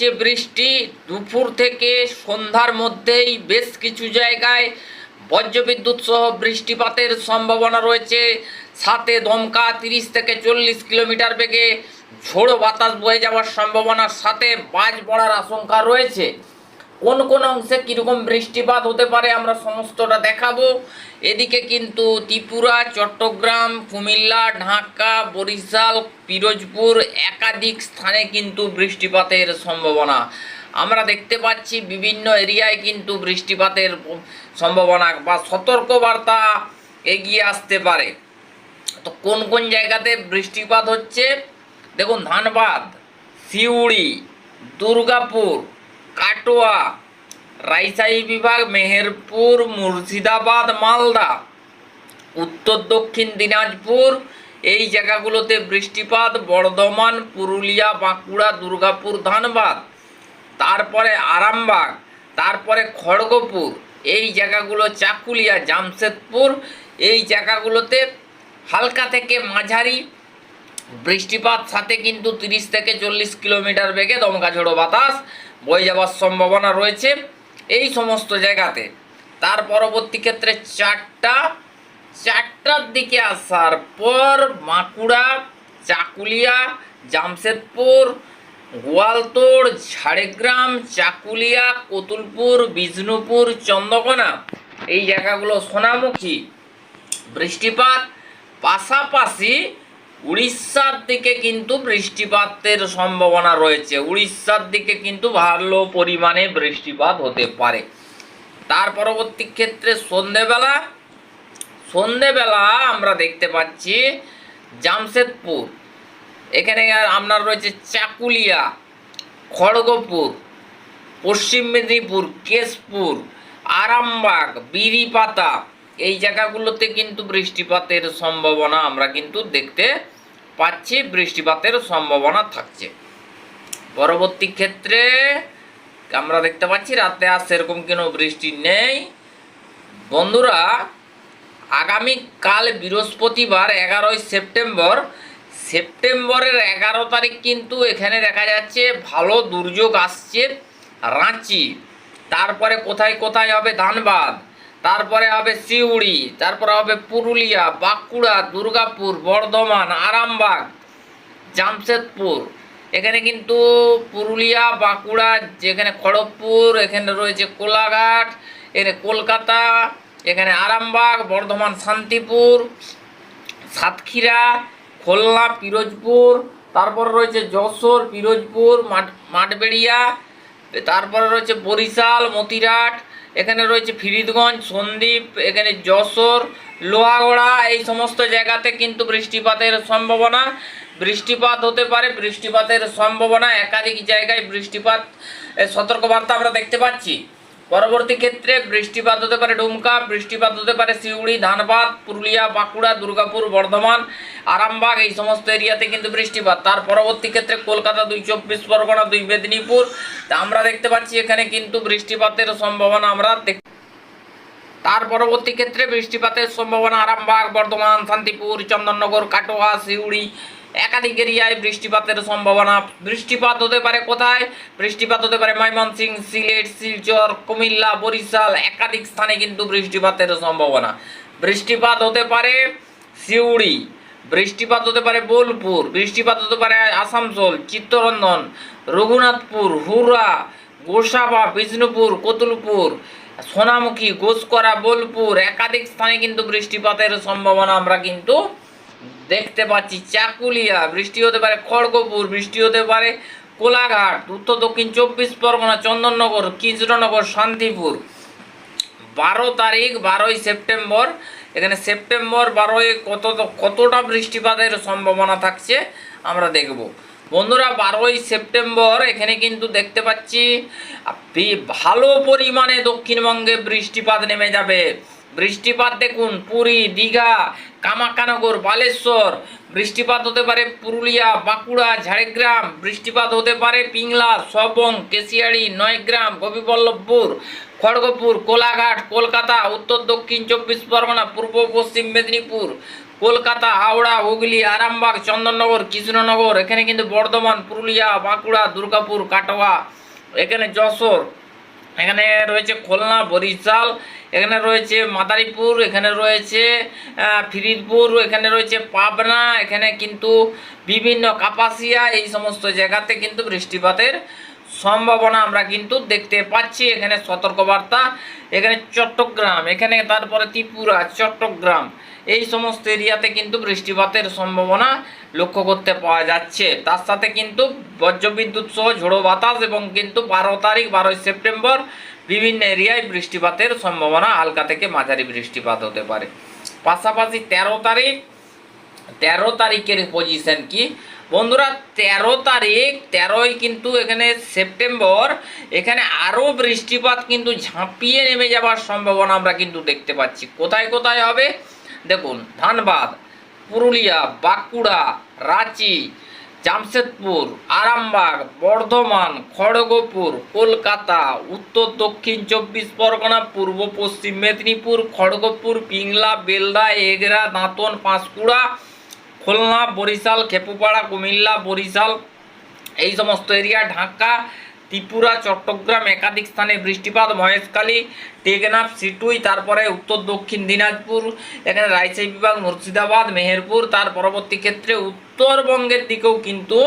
আসছে বৃষ্টি, দুপুর থেকে সন্ধ্যার মধ্যেই বেশ কিছু জায়গায় বজ্রবিদ্যুৎ সহ বৃষ্টিপাতের সম্ভাবনা রয়েছে। সাথে দমকা তিরিশ থেকে চল্লিশ কিলোমিটার বেগে ঝোড়ো বাতাস বয়ে যাওয়ার সম্ভাবনার সাথে বাজ পড়ার আশঙ্কা রয়েছে। কোন কোন অংশে কীরকম বৃষ্টিপাত হতে পারে আমরা সমস্তটা দেখাবো। এদিকে কিন্তু ত্রিপুরা, চট্টগ্রাম, কুমিল্লা, ঢাকা, বরিশাল, পিরোজপুর একাধিক স্থানে কিন্তু বৃষ্টিপাতের সম্ভাবনা। আমরা দেখতে পাচ্ছি বিভিন্ন এরিয়ায় কিন্তু বৃষ্টিপাতের সম্ভাবনা বা সতর্কবার্তা এগিয়ে আসতে পারে। তো কোন কোন জায়গাতে বৃষ্টিপাত হচ্ছে? দেখুন, ধানবাদ, সিউড়ি, দুর্গাপুর কাটোয়া, রাইসাই বিভাগ, মেহেরপুর, মুর্শিদাবাদ, মালদা। উত্তর, দক্ষিণ দিনাজপুর, এই জায়গাগুলোতে বৃষ্টিপাত, বর্ধমান, পুরুলিয়া, বাঁকুড়া, দুর্গাপুর, ধানবাদ। তারপরে আরামবাগ, তারপরে খড়গপুর, এই জায়গাগুলো চাকুলিয়া, জামশেদপুর, এই জায়গাগুলোতে হালকা থেকে মাঝারি বৃষ্টিপাত, সাথে কিন্তু তিরিশ থেকে চল্লিশ কিলোমিটার বেগে দমকা ঝোড়ো বাতাস বয়ে যাওয়ার সম্ভাবনা রয়েছে এই সমস্ত জায়গাতে। তার পরবর্তী ক্ষেত্রে চারটা, চারটার দিকে আসার পর বাঁকুড়া চাকুলিয়া, জামশেদপুর, গোয়ালতোড়, ঝাড়গ্রাম, চাকুলিয়া, কতুলপুর, বিষ্ণুপুর, চন্দ্রকোনা এই জায়গাগুলো সোনামুখী। বৃষ্টিপাত পাশাপাশি উড়িষ্যার দিকে কিন্তু বৃষ্টিপাতের সম্ভাবনা রয়েছে। উড়িষ্যার দিকে কিন্তু ভালো পরিমাণে বৃষ্টিপাত হতে পারে। তার পরবর্তী ক্ষেত্রে সন্ধেবেলা সন্ধেবেলা আমরা দেখতে পাচ্ছি জামশেদপুর। এখানে আপনার রয়েছে চাকুলিয়া, খড়গপুর, পশ্চিম মেদিনীপুর, কেশপুর, আরামবাগ, বিরিপাতা। এই জায়গাগুলোতে কিন্তু বৃষ্টিপাতের সম্ভাবনা আমরা কিন্তু দেখতে পাচ্ছি, বৃষ্টিপাতের সম্ভাবনা থাকছে। পরবর্তী ক্ষেত্রে আমরা দেখতে পাচ্ছি, রাতে আর সেরকম কোনো বৃষ্টি নেই। বন্ধুরা, আগামীকাল বৃহস্পতিবার এগারোই সেপ্টেম্বর, সেপ্টেম্বরের এগারো তারিখ কিন্তু এখানে দেখা যাচ্ছে ভালো দুর্যোগ আসছে রাঁচি। তারপরে কোথায় কোথায় হবে ধানবাদ? তারপরে হবে সিউড়ি, তারপরে হবে পুরুলিয়া, বাঁকুড়া, দুর্গাপুর, বর্ধমান, আরামবাগ, জামশেদপুর। এখানে কিন্তু পুরুলিয়া, বাঁকুড়া, যেখানে খড়গপুর, এখানে রয়েছে কোলাঘাট, এখানে কলকাতা, এখানে আরামবাগ, বর্ধমান, শান্তিপুর, সাতক্ষীরা, খুলনা, পিরোজপুর, তারপর রয়েছে যশোর, পিরোজপুর, মাঠ, মাঠবেড়িয়া, তারপরে রয়েছে বরিশাল, মতিরাট এখানে রয়েছে ফিরিদগঞ্জ, সন্দ্বীপ, এখানে যশোর, লোহাগড়া, এই সমস্ত জায়গাতে কিন্তু বৃষ্টিপাতের সম্ভাবনা। বৃষ্টিপাত হতে পারে, বৃষ্টিপাতের সম্ভাবনা একাধিক জায়গায় বৃষ্টিপাত সতর্কবার্তা আমরা দেখতে পাচ্ছি। পরবর্তী ক্ষেত্রে বৃষ্টিপাত হতে পারে ডুমকা, বৃষ্টিপাত হতে পারে সিউড়ি ধানবাদ, পুরুলিয়া, বাঁকুড়া, দুর্গাপুর, বর্ধমান, আরামবাগ, এই সমস্ত এরিয়াতে কিন্তু বৃষ্টিপাত। তার পরবর্তী ক্ষেত্রে কলকাতা দুই চব্বিশ পরগনা, দুই মেদিনীপুর। তা আমরা দেখতে পাচ্ছি এখানে কিন্তু বৃষ্টিপাতের সম্ভাবনা আমরা তার পরবর্তী ক্ষেত্রে বৃষ্টিপাতের সম্ভাবনা আরামবাগ, বর্ধমান, শান্তিপুর, চন্দননগর, কাটোয়া সিউড়ি একাধিক এরিয়ায় বৃষ্টিপাতের সম্ভাবনা। বৃষ্টিপাত হতে পারে কোথায়? বৃষ্টিপাত হতে পারে ময়মনসিংহ, সিলেট, শিলচর, কুমিল্লা, বরিশাল, একাধিক স্থানে কিন্তু বৃষ্টিপাতের সম্ভাবনা। বৃষ্টিপাত হতে পারে সিউড়ি, বৃষ্টিপাত হতে পারে বোলপুর, বৃষ্টিপাত হতে পারে আসানসোল, চিত্তরঞ্জন, রঘুনাথপুর হুরা গোসাবা, বিষ্ণুপুর, কতুলপুর, সোনামুখী ঘোষকরা বোলপুর, একাধিক স্থানে কিন্তু বৃষ্টিপাতের সম্ভাবনা আমরা কিন্তু দেখতে পাচ্ছি চাকুলিয়া, বৃষ্টি হতে পারে খড়গপুর, বৃষ্টি হতে পারে কোলাঘাট, উত্তর দক্ষিণ চব্বিশ পরগনা, চন্দননগর কৃষ্ণনগর শান্তিপুর। বারো তারিখ, বারোই সেপ্টেম্বর। এখানে সেপ্টেম্বর বারোই কত কতটা বৃষ্টিপাতের সম্ভাবনা থাকছে আমরা দেখব। বন্ধুরা, বারোই সেপ্টেম্বর, এখানে কিন্তু দেখতে পাচ্ছি ভালো পরিমাণে দক্ষিণবঙ্গে বৃষ্টিপাত নেমে যাবে। বৃষ্টিপাত দেখুন, পুরী, দীঘা, কামাখ্যানগর, বালেশ্বর। বৃষ্টিপাত হতে পারে পুরুলিয়া, বাঁকুড়া, ঝাড়গ্রাম। বৃষ্টিপাত হতে পারে পিংলা, সবং, কেশিয়াড়ি, নয়গ্রাম, গোপীবল্লভপুর, খড়গপুর, কোলাঘাট, কলকাতা, উত্তর দক্ষিণ চব্বিশ পরগনা, পূর্ব পশ্চিম মেদিনীপুর, কলকাতা, হাওড়া, হুগলি, আরামবাগ, চন্দননগর, কৃষ্ণনগর। এখানে কিন্তু বর্ধমান, পুরুলিয়া, বাঁকুড়া, দুর্গাপুর, কাটোয়া, এখানে যশোর, এখানে রয়েছে খুলনা, বরিশাল এখানে রয়েছে মাদারীপুর, এখানে রয়েছে ফিরিদপুর, এখানে রয়েছে পাবনা, এখানে কিন্তু বিভিন্ন কাপাসিয়া, এই সমস্ত জায়গাতে কিন্তু বৃষ্টিপাতের সম্ভাবনা আমরা কিন্তু দেখতে পাচ্ছি। এখানে সতর্কবার্তা, এখানে চট্টগ্রাম, এখানে তারপরে ত্রিপুরা, চট্টগ্রাম, এই সমস্ত এরিয়াতে কিন্তু বৃষ্টিপাতের সম্ভাবনা লক্ষ্য করতে পাওয়া যাচ্ছে। তার সাথে কিন্তু বজ্রবিদ্যুৎ সহ ঝোড়ো বাতাস এবং কিন্তু বারো তারিখ, বারোই সেপ্টেম্বর বিভিন্ন এরিয়ায় বৃষ্টিপাতের সম্ভাবনা হালকা থেকে মাঝারি বৃষ্টিপাত হতে পারে। পাশাপাশি তেরো তারিখ, তেরো তারিখের পজিশন কি? বন্ধুরা, তেরো তারিখ, তেরোই কিন্তু এখানে সেপ্টেম্বর এখানে আরও বৃষ্টিপাত কিন্তু ঝাঁপিয়ে নেমে যাওয়ার সম্ভাবনা আমরা কিন্তু দেখতে পাচ্ছি। কোথায় কোথায় হবে? দেখুন, ধানবাদ, পুরুলিয়া, বাঁকুড়া, রাঁচি জামশেদপুর, আরামবাগ, বর্ধমান, খড়গপুর, কলকাতা, উত্তর দক্ষিণ চব্বিশ পরগনা, পূর্ব পশ্চিম মেদিনীপুর, খড়গপুর, পিংলা, বেলদা, এগরা, দাঁতন, পাঁশকুড়া, খুলনা, বরিশাল, খেপুপাড়া, কুমিল্লা, বরিশাল, এই সমস্ত এরিয়া ঢাকা ত্রিপুরা, চট্টগ্রাম একাধিক স্থানে বৃষ্টিপাত, মহেশখালী, টেকনাফ, সিটুই, তারপরে উত্তর, দক্ষিণ দিনাজপুর, এখানে রাজশাহী বিভাগ, মুর্শিদাবাদ, মেহেরপুর, তার পরবর্তী ক্ষেত্রে উত্তরবঙ্গের দিকেও কিন্তু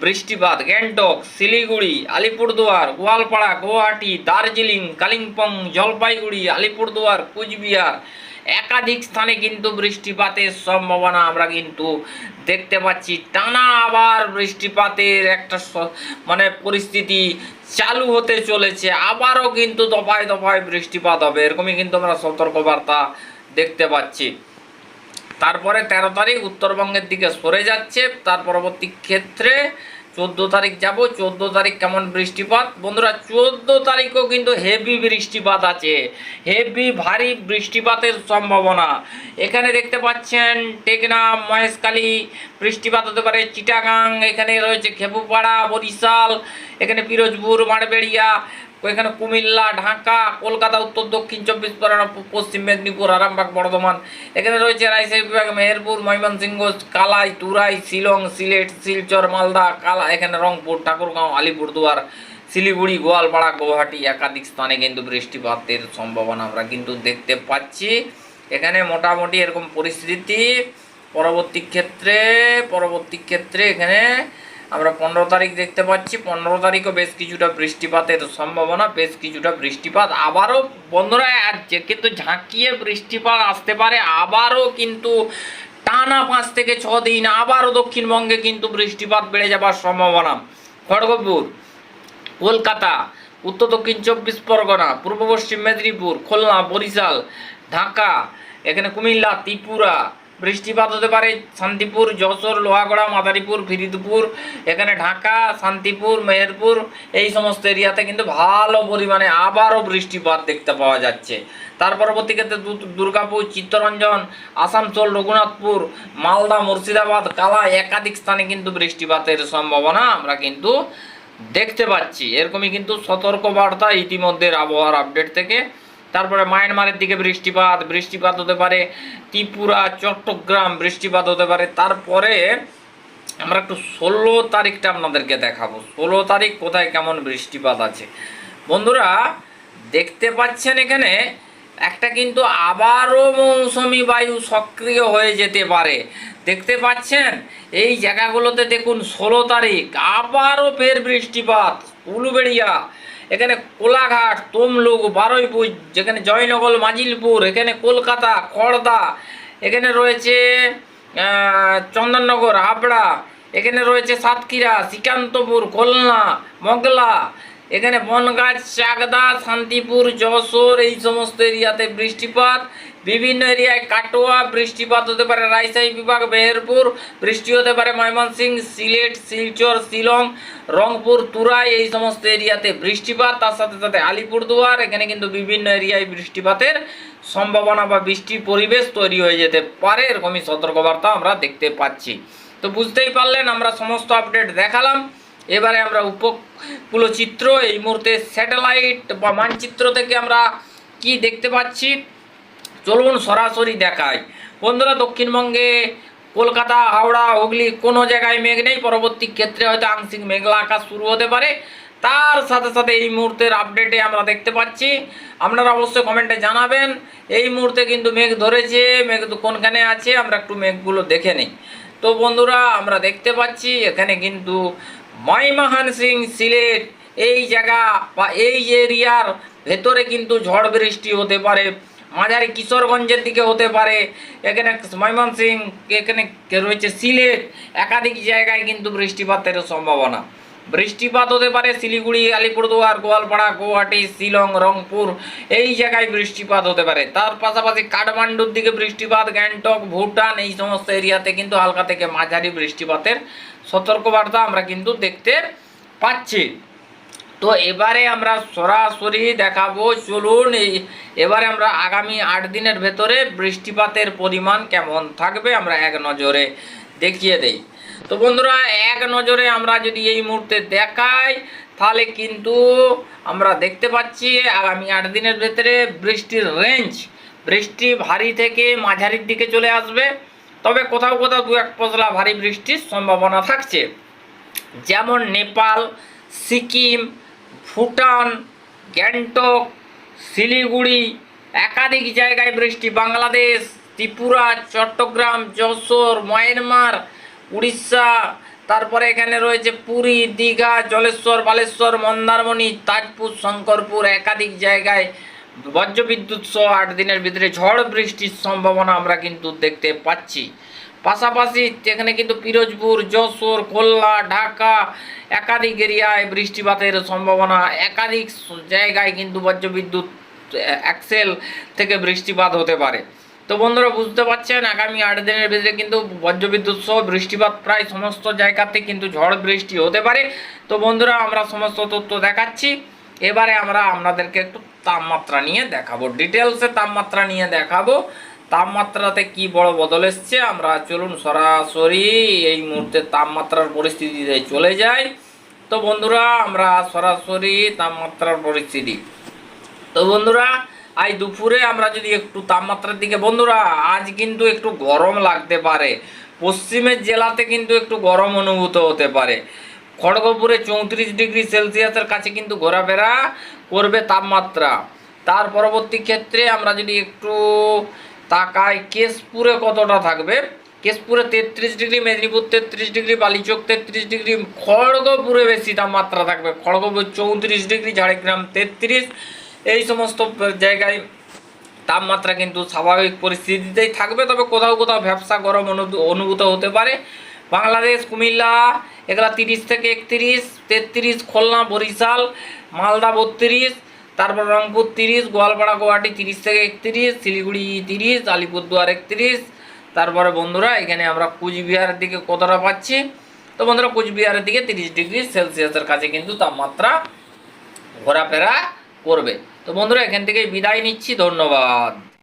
বৃষ্টিপাত। গ্যাংটক, শিলিগুড়ি, আলিপুরদুয়ার, গোয়ালপাড়া, গুয়াহাটি, দার্জিলিং, কালিম্পং, জলপাইগুড়ি, আলিপুরদুয়ার, কুচবিহার একাধিক স্থানে কিন্তু বৃষ্টিপাতের সম্ভাবনা আমরা কিন্তু দেখতে পাচ্ছি। টানা আবার বৃষ্টিপাতের একটা মানে পরিস্থিতি চালু হতে চলেছে। আবারও কিন্তু দফায় দফায় বৃষ্টিপাত হবে, এরকমই কিন্তু আমরা সতর্কবার্তা দেখতে পাচ্ছি। তারপরে তেরো তারিখ উত্তরবঙ্গের দিকে সরে যাচ্ছে। তার পরবর্তী ক্ষেত্রে চোদ্দ তারিখ যাব, চোদ্দ তারিখ কেমন বৃষ্টিপাত? বন্ধুরা, চোদ্দ তারিখও কিন্তু হেভি বৃষ্টিপাত আছে। হেভি ভারী বৃষ্টিপাতের সম্ভাবনা। এখানে দেখতে পাচ্ছেন টেকনাম মহেশকালী বৃষ্টিপাত হতে পারে চিটাগাং, এখানে রয়েছে খেপুপাড়া, বরিশাল, এখানে পিরোজপুর মারবেড়িয়া এখানে কুমিল্লা, ঢাকা, কলকাতা, উত্তর, দক্ষিণ, চব্বিশ পরগনা, পশ্চিম মেদিনীপুর, আরামবাগ, বর্ধমান। এখানে রয়েছে রাজশাহী বিভাগ, মেহেরপুর, ময়মনসিংহ, কালাই, তুরাই, শিলং, সিলেট, শিলচর, মালদা, কালা, এখানে রংপুর, ঠাকুরগাঁও, আলিপুরদুয়ার, শিলিগুড়ি, গোয়ালপাড়া, গুয়াহাটি একাধিক স্থানে কিন্তু বৃষ্টিপাতের সম্ভাবনা আমরা কিন্তু দেখতে পাচ্ছি। এখানে মোটামুটি এরকম পরিস্থিতি। পরবর্তী ক্ষেত্রে পরবর্তী ক্ষেত্রে এখানে আমরা পনেরো তারিখ দেখতে পাচ্ছি, পনেরো তারিখও বেশ কিছুটা বৃষ্টিপাতের সম্ভাবনা, বেশ কিছুটা বৃষ্টিপাত। আবারও বন্ধুরা যে কিন্তু ঝাঁকিয়ে বৃষ্টিপাত আসতে পারে, আবারও কিন্তু টানা পাঁচ থেকে ছ দিন, আবারও দক্ষিণবঙ্গে কিন্তু বৃষ্টিপাত বেড়ে যাবার সম্ভাবনা। খড়গপুর, কলকাতা, উত্তর দক্ষিণ চব্বিশ পরগনা, পূর্ব পশ্চিম মেদিনীপুর, খুলনা, বরিশাল, ঢাকা, এখানে কুমিল্লা, ত্রিপুরা বৃষ্টিপাত হতে পারে, শান্তিপুর, যশোর, লোহাগড়া, মাদারীপুর, ফিরিদপুর, এখানে ঢাকা, শান্তিপুর, মেহেরপুর, এই সমস্ত এরিয়াতে কিন্তু ভালো পরিমাণে আবারও বৃষ্টিপাত দেখতে পাওয়া যাচ্ছে। তার পরবর্তী ক্ষেত্রে দুর্গাপুর, চিত্তরঞ্জন, আসানসোল, রঘুনাথপুর, মালদা, মুর্শিদাবাদ কালা একাধিক স্থানে কিন্তু বৃষ্টিপাতের সম্ভাবনা আমরা কিন্তু দেখতে পাচ্ছি। এরকমই কিন্তু সতর্ক বার্তা ইতিমধ্যে আবহাওয়ার আপডেট থেকে তারপরে মায়ানমারের দিকে বৃষ্টিপাত বৃষ্টিপাত হতে পারে ত্রিপুরা, চট্টগ্রাম বৃষ্টিপাত হতে পারে। তারপরে আমরা একটু ষোলো তারিখটা আপনাদেরকে দেখাবো। ষোলো তারিখ কোথায় কেমন বৃষ্টিপাত আছে? বন্ধুরা, দেখতে পাচ্ছেন এখানে একটা কিন্তু আবারও মৌসুমি বায়ু সক্রিয় হয়ে যেতে পারে। দেখতে পাচ্ছেন? এই জায়গাগুলোতে দেখুন ষোলো তারিখ, আবারও ফের বৃষ্টিপাত, উলুবেড়িয়া এখানে কোলাঘাট, তমলুক, বারুইপুর, যেখানে জয়নগর, মাজিলপুর, এখানে কলকাতা খড়দা এখানে রয়েছে চন্দননগর, হাবড়া, এখানে রয়েছে সাতক্ষীরা, শ্রীকান্তপুর, খুলনা, মগলা, এখানে বনগাছ চাকদা, শান্তিপুর, যশোর, এই সমস্ত এরিয়াতে বৃষ্টিপাত। বিভিন্ন এরিয়ায় কাটোয়া, বৃষ্টিপাত হতে পারে, রাজশাহী বিভাগ, মেহেরপুর, বৃষ্টি হতে পারে ময়মনসিংহ সিলেট, শিলচর, শিলং, রংপুর, তুরাই, এই সমস্ত এরিয়াতে বৃষ্টিপাত। তার সাথে সাথে আলিপুরদুয়ার, এখানে কিন্তু বিভিন্ন এরিয়ায় বৃষ্টিপাতের সম্ভাবনা বা বৃষ্টির পরিবেশ তৈরি হয়ে যেতে পারে, এরকমই সতর্কবার্তা আমরা দেখতে পাচ্ছি। তো বুঝতেই পারলেন, আমরা সমস্ত আপডেট দেখালাম। এবারে আমরা উপকূল চিত্র এই মুহূর্তে স্যাটেলাইট বা মানচিত্র থেকে আমরা কি দেখতে পাচ্ছি? চলুন সরাসরি দেখাই। বন্ধুরা, দক্ষিণবঙ্গে কলকাতা, হাওড়া, হুগলি কোনো জায়গায় মেঘ নেই। পরবর্তী ক্ষেত্রে হয়তো আংশিক মেঘলা আকাশ শুরু হতে পারে। তার সাথে সাথে এই মুহূর্তের আপডেটে আমরা দেখতে পাচ্ছি। আপনারা অবশ্যই কমেন্টে জানাবেন। এই মুহূর্তে কিন্তু মেঘ ধরেছে। মেঘ তো কোনখানে আছে? আমরা একটু মেঘগুলো দেখে নিই। তো বন্ধুরা, আমরা দেখতে পাচ্ছি এখানে কিন্তু মাইমাহান সিং সিলেট এই জায়গা বা এই এরিয়ার ভেতরে কিন্তু ঝড় বৃষ্টি হতে পারে। মাঝারি কিশোরগঞ্জের দিকে হতে পারে, এখানে ময়মনসিং, এখানে রয়েছে সিলেট, একাধিক জায়গায় কিন্তু বৃষ্টিপাতের সম্ভাবনা। বৃষ্টিপাত হতে পারে শিলিগুড়ি, আলিপুরদুয়ার, গোয়ালপাড়া, গুয়াহাটি, শিলং, রংপুর, এই জায়গায় বৃষ্টিপাত হতে পারে। তার পাশাপাশি কাঠমান্ডুর দিকে বৃষ্টিপাত, গ্যাংটক, ভুটান, এই সমস্ত এরিয়াতে কিন্তু হালকা থেকে মাঝারি বৃষ্টিপাতের সতর্কবার্তা আমরা কিন্তু দেখতে পাচ্ছি। তো এবারে আমরা সরাসরি দেখাবো, চলুন এবারে আমরা আগামী আট দিনের ভেতরে বৃষ্টিপাতের পরিমাণ কেমন থাকবে আমরা এক নজরে দেখিয়ে দেই। তো বন্ধুরা, এক নজরে আমরা যদি এই মুহূর্তে দেখাই, তাহলে কিন্তু আমরা দেখতে পাচ্ছি আগামী আট দিনের ভেতরে বৃষ্টির রেঞ্জ বৃষ্টি ভারী থেকে মাঝারির দিকে চলে আসবে। তবে কোথাও কোথাও দু এক পশলা ভারী বৃষ্টির সম্ভাবনা থাকছে। যেমন নেপাল, সিকিম ভুটান, গ্যাংটক, শিলিগুড়ি, একাধিক জায়গায় বৃষ্টি, বাংলাদেশ, ত্রিপুরা, চট্টগ্রাম, যশোর, মায়ানমার, উড়িষ্যা, তারপরে এখানে রয়েছে পুরী, দীঘা, জলেশ্বর, বালেশ্বর, মন্দারমণি, তাজপুর, শঙ্করপুর, একাধিক জায়গায় বজ্রবিদ্যুৎ সহ আট দিনের ভিতরে ঝড় বৃষ্টির সম্ভাবনা আমরা কিন্তু দেখতে পাচ্ছি। পাশাপাশি এখানে কিন্তু পিরোজপুর, যশোর, খুলনা, ঢাকা একাধিক এরিয়ায় বৃষ্টিপাতের সম্ভাবনা। একাধিক জায়গায় কিন্তু বজ্রবিদ্যুৎ অ্যাক্সেল থেকে বৃষ্টিপাত হতে পারে। তো বন্ধুরা, বুঝতে পারছেন, আগামী আট দিনের ভিতরে কিন্তু বজ্রবিদ্যুৎ সহ বৃষ্টিপাত প্রায় সমস্ত জায়গাতে কিন্তু ঝড় বৃষ্টি হতে পারে। তো বন্ধুরা, আমরা সমস্ত তথ্য দেখাচ্ছি। এবারে আমরা আপনাদেরকে একটু তাপমাত্রা নিয়ে দেখাবো। ডিটেলসে তাপমাত্রা নিয়ে দেখাবো। তাপমাত্রাতে কি বড় বদল এসছে? আমরা চলুন সরাসরি এই মুহূর্তে তাপমাত্রার পরিস্থিতিতে চলে যাই। তো বন্ধুরা, আমরা সরাসরি তাপমাত্রার পরিস্থিতি। তো বন্ধুরা, আজ দুপুরে আমরা যদি একটু তাপমাত্রার দিকে, বন্ধুরা, আজ কিন্তু একটু গরম লাগতে পারে। পশ্চিমের জেলাতে কিন্তু একটু গরম অনুভূত হতে পারে। খড়গপুরে চৌত্রিশ ডিগ্রি সেলসিয়াসের কাছে কিন্তু ঘোরাফেরা করবে তাপমাত্রা। তার পরবর্তী ক্ষেত্রে আমরা যদি একটু তাকাই কেশপুরে কতটা থাকবে? কেশপুরে তেত্রিশ ডিগ্রি, মেদিনীপুর তেত্রিশ ডিগ্রি, বালিচক তেত্রিশ ডিগ্রি, খড়গপুরে বেশি তাপমাত্রা থাকবে। খড়গপুর চৌত্রিশ ডিগ্রি, ঝাড়গ্রাম তেত্রিশ। এই সমস্ত জায়গায় তাপমাত্রা কিন্তু স্বাভাবিক পরিস্থিতিতেই থাকবে। তবে কোথাও কোথাও ব্যবসা গরম অনু- অনুভূত হতে পারে। বাংলাদেশ, কুমিল্লা, এগুলা তিরিশ থেকে একত্রিশ, তেত্রিশ, খুলনা, বরিশাল, মালদা, বত্রিশ তারপর রংপুর তিরিশ, গোয়ালপাড়া গুয়াহাটি তিরিশ থেকে একত্রিশ, শিলিগুড়ি তিরিশ, আলিপুরদুয়ার একত্রিশ। তারপরে বন্ধুরা, এখানে আমরা কুচবিহারের দিকে কতটা পাচ্ছি? তো বন্ধুরা, কুচবিহারের দিকে তিরিশ ডিগ্রি সেলসিয়াসের কাছে কিন্তু তাপমাত্রা ঘোরাফেরা করবে। তো বন্ধুরা, এখান থেকে বিদায় নিচ্ছি। ধন্যবাদ।